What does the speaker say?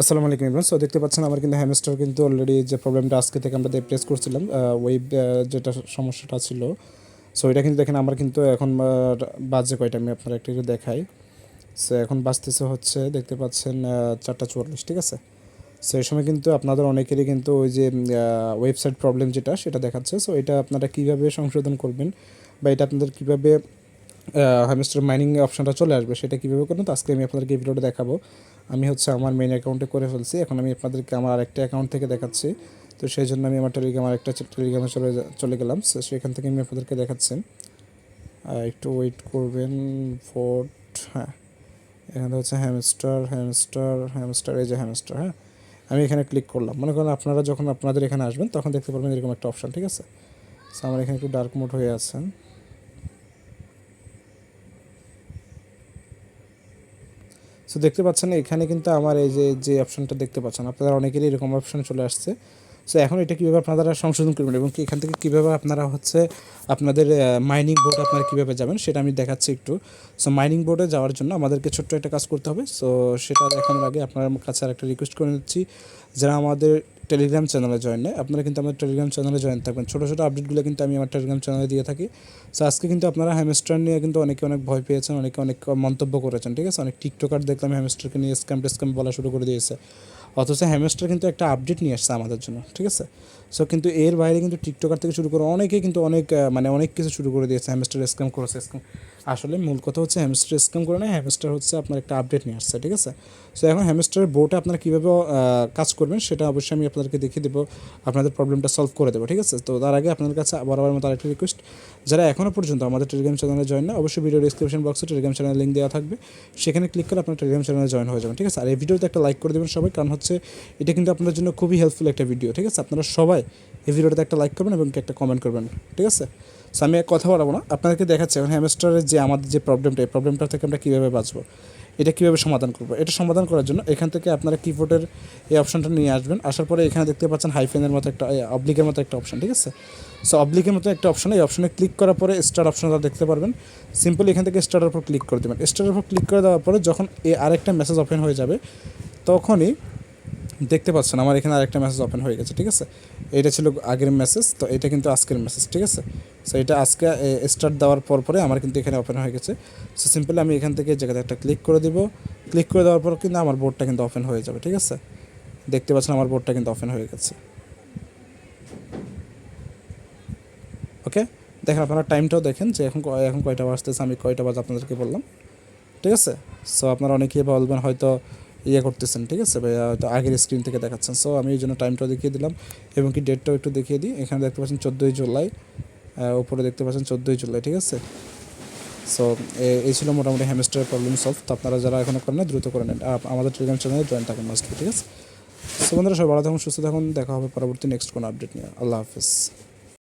আসসালামু আলাইকুম ইমরান সো দেখতে পাচ্ছেন আমার কিন্তু হ্যামস্টার কিন্তু অলরেডি যে প্রবলেমটা আজকে থেকে আমরা প্রেস করছিলাম ওয়েব যেটা সমস্যাটা ছিল। সো এটা কিন্তু দেখেন আমার কিন্তু এখন বাজে কয়টা, আমি আপনার একটু দেখাই। সো এখন বাজতেছে হচ্ছে, দেখতে পাচ্ছেন চারটা চুয়াল্লিশ, ঠিক আছে? সো সময় কিন্তু আপনাদের অনেকেরই কিন্তু ওই যে ওয়েবসাইট প্রবলেম যেটা, সেটা দেখাচ্ছে। সো এটা আপনারা কীভাবে সংশোধন করবেন বা এটা আপনাদের কীভাবে হ্যামস্টার মাইনিং অপশনটা চলে আসবে, সেটা কীভাবে করবেন তো আজকে আমি আপনাদেরকে ভিডিওটা দেখাবো। আমি হচ্ছে আমার মেইন অ্যাকাউন্টে করে ফেলছি, এখন আমি আপনাদেরকে আমার আরেকটা অ্যাকাউন্ট থেকে দেখাচ্ছি। তো সেই জন্য আমি আমার টেলিগ্রাম আরেকটা টেলিগ্রামে চলে চলে গেলাম। সেখান থেকে আমি আপনাদেরকে দেখাচ্ছি। একটু ওয়েট করবেন ফোর্ট হ্যাঁ। এখানে হচ্ছে হ্যামস্টার হ্যামস্টার হ্যামস্টার এই যে হ্যামস্টার হ্যাঁ। আমি এখানে ক্লিক করলাম। মনে করেন আপনারা যখন আপনাদের এখানে আসবেন, তখন দেখতে পারবেন এরকম একটা অপশন ঠিক আছে? আমার এখানে একটু ডার্ক মোড হয়ে আছে সো দেখতে পাচ্ছেন, এখানে কিন্তু আমার এই যে যে অপশনটা দেখতে পাচ্ছেন, আপনারা অনেকেরই এরকম অপশন চলে আসছে। সো এখন এটা কীভাবে আপনারা সংশোধন করবেন এবং এখান থেকে কীভাবে আপনারা হচ্ছে আপনাদের মাইনিং বোর্ড আপনারা কীভাবে যাবেন, সেটা আমি দেখাচ্ছি একটু। সো মাইনিং বোর্ডে যাওয়ার জন্য আমাদেরকে ছোট্ট একটা কাজ করতে হবে। সো সেটা দেখানোর আগে আপনার কাছে আর একটা রিকোয়েস্ট করে নিচ্ছি। যারা আমাদের টেলিগ্রাম চ্যানেলে জয়েন নেয়। আপনারা কিন্তু আমার টেলিগ্রাম চ্যানেলে জয়েন থাকবেন। ছোটো ছোটো আপডেটগুলো কিন্তু আমি আমার টেলিগ্রাম চ্যানেলে দিয়ে থাকি। সো আজকে কিন্তু আপনারা হ্যামস্টার নিয়ে কিন্তু অনেকে অনেক ভয় পেয়েছেন, অনেকে অনেক মন্তব্য করেছেন, ঠিক আছে? অনেক টিকটকার দেখলাম হ্যামস্টারকে নিয়ে স্ক্যাম টেস্ক্যাম বলা শুরু করে দিয়েছে। অথচ হ্যামস্টার কিন্তু একটা আপডেট নিয়ে আসছে আমাদের জন্য, ঠিক আছে? সো কিন্তু এর বাইরে কিন্তু টিকটকার থেকে শুরু করে অনেকে কিন্তু অনেক মানে অনেক কিছু শুরু করে দিয়েছে হ্যামস্টার স্ক্যাম করেছে স্ক্যাম আসলে মূল কথা হচ্ছে হ্যামস্টার স্ক্যাম করে না হ্যামস্টার হচ্ছে আপনার একটা আপডেট নিয়ে আসছে, ঠিক আছে? সো এখন হ্যামস্টারের বোর্ডে আপনারা কীভাবে কাজ করবেন সেটা অবশ্যই আমি আপনাদেরকে দেখিয়ে দেবো, আপনাদের প্রবলেমটা সলভ করে দেবো, ঠিক আছে? তো তার আগে আপনাদের কাছে বরাবর মতো আরেকটা রিকোয়েস্ট যারা এখনও পর্যন্ত আমাদের টেলিগ্রাম চ্যানেলে জয়েন না, অবশ্যই ভিডিও ডিসক্রিপশন বক্সে টেলিগ্রাম চ্যানেল লিঙ্ক দেওয়া থাকবে, সেখানে ক্লিক করে আপনার টেলিগ্রাম চ্যানেলে জয়েন হয়ে যাবেন, ঠিক আছে? আর এই ভিডিওতে একটা লাইক করে দেবেন সবাই, কারণ হচ্ছে, এটা কিন্তু আপনাদের জন্য খুবই হেল্পফুল একটা ভিডিও ঠিক আছে? আপনারা সবাই এই ভিডিওটাতে একটা লাইক করবেন এবং একটা কমেন্ট করবেন, ঠিক আছে? সো আমি কথা বলব না। আপনাদেরকে দেখাচ্ছি, এখন হ্যামস্টারের যে আমাদের যে প্রবলেমটা এই প্রবলেমটা থেকে আমরা কীভাবে বাঁচবো, এটা কীভাবে সমাধান করব? এটা সমাধান করার জন্য এখান থেকে আপনারা কিবোর্ডের এই অপশনটা নিয়ে আসবেন। আসার পরে এখানে দেখতে পাচ্ছেন হাইফেনের মতো একটা অবলিকের মতো একটা অপশন ঠিক আছে? সো অবলিকের মতো একটা অপশন এই অপশনে ক্লিক করার পরে স্টার অপশনটা দেখতে পারবেন। সিম্পলি এখান থেকে স্টারের উপর ক্লিক করে দেবেন। স্টারের উপর ক্লিক করে দেওয়ার পরে যখন এই আরেকটা মেসেজ ওপেন হয়ে যাবে, তখনই দেখতে পাচ্ছেন, আমার এখানে আরেকটা মেসেজ ওপেন হয়ে গেছে, ঠিক আছে? এটা ছিল আগের মেসেজ তো এটা কিন্তু আজকের মেসেজ ঠিক আছে? সো এটা আজকে স্টার্ট দেওয়ার পর পরে আমার কিন্তু এখানে ওপেন হয়ে গেছে। সো সিম্পলি আমি এখান থেকে জায়গাতে একটা ক্লিক করে দিব। ক্লিক করে দেওয়ার পর কিন্তু আমার বোর্ডটা কিন্তু ওপেন হয়ে যাবে, ঠিক আছে? দেখতে পাচ্ছেন, আমার বোর্ডটা কিন্তু ওপেন হয়ে গেছে। ওকে দেখেন, আপনারা টাইমটাও দেখেন যে এখন এখন কয়টা বাজতেছে, আমি কয়টা বাজে আপনাদেরকে বললাম। ঠিক আছে? সো আপনারা অনেকেই বলবেন হয়তো ইয়ে করতেছেন, ঠিক আছে? আগের স্ক্রিন থেকে দেখাচ্ছেন। সো আমি এই জন্য টাইমটাও দেখিয়ে দিলাম এবং কি ডেটটাও একটু দেখিয়ে দিই। এখানে দেখতে পাচ্ছেন চোদ্দোই জুলাই উপরে দেখতে পাচ্ছেন চোদ্দোই জুলাই, ঠিক আছে? সো এই ছিল মোটামুটি হ্যামস্টার প্রবলেম সলভ তো আপনারা যারা এখনও করেন দ্রুত করে নেন। আমাদের টেলিগ্রাম চ্যানেলে জয়েন থাকুন মাস্ট ঠিক আছে? সো বন্ধুরা, সবাই ভালো থাকুন, সুস্থ থাকুন। দেখা হবে পরবর্তী নেক্সট কোনো আপডেট নিয়ে। আল্লাহ হাফিজ।